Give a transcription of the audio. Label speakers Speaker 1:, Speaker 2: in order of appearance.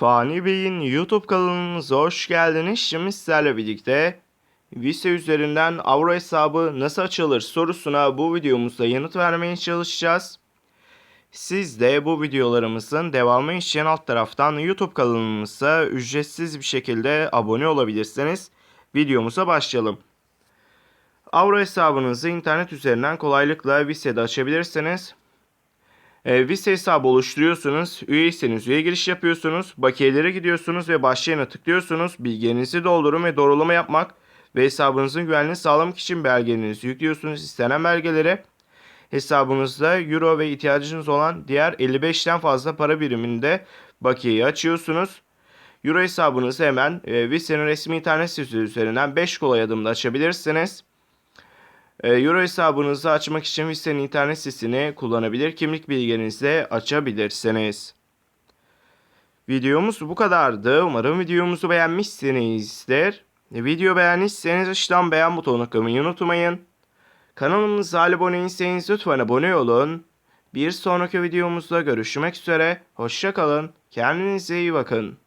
Speaker 1: Fani Bey'in YouTube kanalımıza hoş geldiniz. Şimdi sizlerle birlikte Visa üzerinden Avro hesabı nasıl açılır sorusuna bu videomuzda yanıt vermeye çalışacağız. Siz de bu videolarımızın devamı için alt taraftan YouTube kanalımıza ücretsiz bir şekilde abone olabilirsiniz. Videomuza başlayalım. Avro hesabınızı internet üzerinden kolaylıkla Visa'da açabilirsiniz. E, Visa hesabı oluşturuyorsunuz. Üyeyseniz üye giriş yapıyorsunuz. Bakiyelere gidiyorsunuz ve başlayana tıklıyorsunuz. Bilgilerinizi doldurun ve doğrulama yapmak ve hesabınızın güvenliğini sağlamak için belgelerinizi yüklüyorsunuz. İstenen belgelere hesabınızda euro ve ihtiyacınız olan diğer 55'ten fazla para biriminde bakiyeyi açıyorsunuz. Euro hesabınızı hemen e, Visa'nın resmi internet sitesi üzerinden 5 kolay adımda açabilirsiniz. E, Euro hesabınızı açmak için Visa'nın internet sitesini kullanabilir, kimlik bilgilerinizi açabilirsiniz. Videomuz bu kadardı. Umarım videomuzu beğenmişsinizdir. Video beğendiyseniz aşağıdan beğen butonuna kılmayı unutmayın. Kanalımıza abone değilseniz lütfen abone olun. Bir sonraki videomuzda görüşmek üzere. Hoşçakalın. Kendinize iyi bakın.